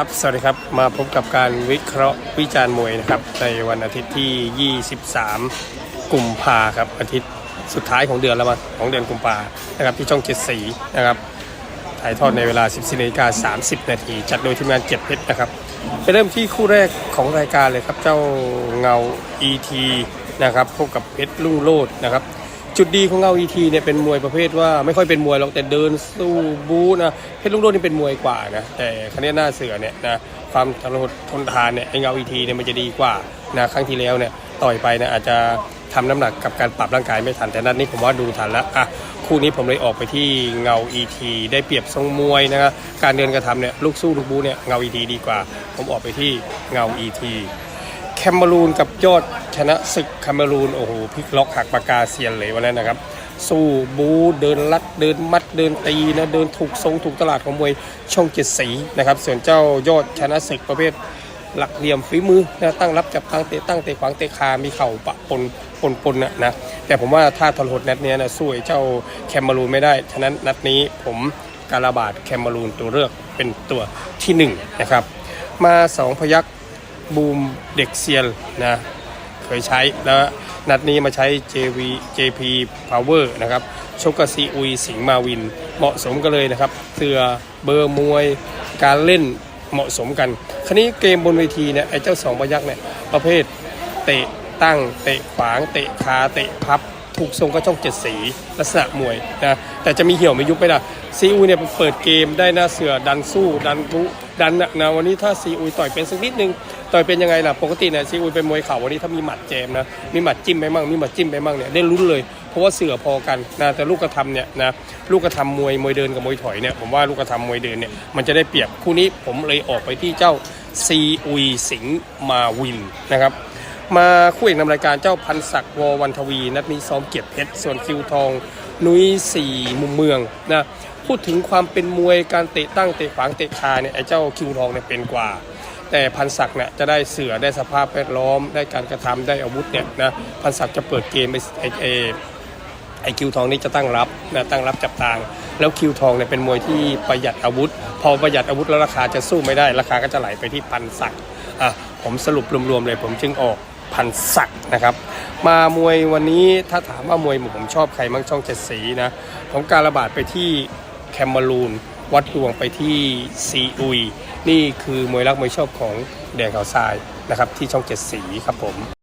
ครับสวัสดีครับมาพบกับการวิเคราะห์วิจารณ์มวยนะครับในวันอาทิตย์ที่ 23 กุมภาครับอาทิตย์สุดท้ายของเดือนแล้วมั้งของเดือนกุมภานะครับที่ช่องเจ็ดสีนะครับถ่ายทอดในเวลา 14นาฬิกา30 นาทีจัดโดยทีมงานเจ็ดเพชรนะครับไปเริ่มที่คู่แรกของรายการเลยครับเจ้าเงา ET นะครับพบกับเพชรลุ่งโลดนะครับ จุดดีของเงา ET เนี่ยเป็นมวยประเภทว่าไม่ค่อยเป็นมวยหรอกแต่เดินสู้บู๊นะเพชรลุงโลดนี่เป็นมวยกว่านะแต่คันนหน้าเสือเนี่ยนะความทนทนทานเนี่ยไอเงา ET เนี่ยมันจะดีกว่านะครั้งที่แล้วเนี่ยต่อยไปนี่ยอาจจะทำน้ำหนักกับการปรับร่างกายไม่ทันแต่นัดนี้ผมว่าดูทันแล้วอะคู่นี้ผมเลยออกไปที่เงา ET ได้เปรียบทรงมวยนะครับการเดินกระทำเนี่ยลูกสู้ลูกบู๊เนี่ยเงา ET ดีกว่า ผมออกไปที่เงา ET แค มเบรูนกับยอดชนะศึกแคมเบรูนโอ้โหพลิกล็อกหักปากกาเซียนเลยวันนั้นนะครับ สู้บูเดินลัดเดินมัดเดินตีนะเดินถูกทรงถูกตลาดของมวยช่องเจ็ดสีนะครับส่วนเจ้ายอดชนะศึกประเภทหลักเหลี่ยมฝีมือนะตั้งรับจับตั้งเตะตั้งเตะขวางเตะคา มีเข่าปะปนปนปนนะนะ แต่ผมว่าถ้าทรหดนัดนี้นะสู้ไอ้เจ้าแคมเบรูนไม่ได้ ฉะนั้นนัดนี้ผมการาบาดแคมเบรูนตัวเลือกเป็นตัวที่หนึ่งนะครับมาสองพยัก บูมเด็กเซียนนะ เคยใช้แล้วนัดนี้มาใช้ JV JP Power นะครับชกกซีอุยสิงมาวิน เหมาะสมกันเลยนะครับเสือเบอร์มวย การเล่นเหมาะสมกัน คราวนี้เกมบนเวทีเนี่ยไอ้เจ้าสองพยักเนี่ยประเภทเตะตั้งเตะขวางเตะคาเตะพับ ถูกทรงก็ช่องเจ็ดสี ลักษณะมวยนะแต่จะมีเหี่ยวไม่ยุบไม่ได้ซีอุยเนี่ยเปิดเกมได้หน้าเสือดันสู้ดันทุดันนะวันนี้ถ้าซีอุยต่อยเป็นสักนิดนึง ต่อยเป็นยังไงล่ะ ปกติเนี่ยซีอุยเป็นมวยเข่าวันนี้ถ้ามีหมัดแจมนะ มีหมัดจิ้มไปมั่ง มีหมัดจิ้มไปมั่งเนี่ยได้ลุ้นเลย เพราะว่าเสือพอกันนะแต่ลูกกระทำเนี่ยนะ ลูกกระทำมวยมวยเดินกับมวยถอยเนี่ย ผมว่าลูกกระทำมวยเดินเนี่ยมันจะได้เปรียบ คู่นี้ผมเลยออกไปที่เจ้าซีอุยสิงมาวินนะครับมาคู่เอกนำรายการเจ้าพันศักดิ์ววันทวี นัดนี้ซ้อมเกียรติเพชร ส่วนคิวทอง นุ้ยสี่มุมเมืองนะพูดถึงความเป็นมวยการเตะตั้งเตะขวางเตะคาเนี่ยไอ้เจ้าคิวทองเนี่ยเป็นกว่า แต่พันศักดิ์เนี่ยจะได้เสือได้สภาพแวดล้อม ได้การกระทำได้อาวุธเนี่ยนะพันศักดิ์จะเปิดเกมไปไอไอไอคิวทองนี่จะตั้งรับนะตั้งรับจับทางแล้วคิวทองเนี่ยเป็นมวยที่ประหยัดอาวุธ พอประหยัดอาวุธแล้วราคาจะสู้ไม่ได้ราคาก็จะไหลไปที่พันศักดิ์อะผมสรุปรวมๆเลยผมจึงออกพันศักดิ์นะครับ มามวยวันนี้ถ้าถามว่ามวยผมชอบใครมั่งช่องเจ็ดสีนะของการระบาดไปที่แคมเบรูน วัดดวงไปที่ซีอุย นี่คือมวยรักมวยชอบของแดงเขาทรายนะครับที่ช่องเจ็ดสีครับผม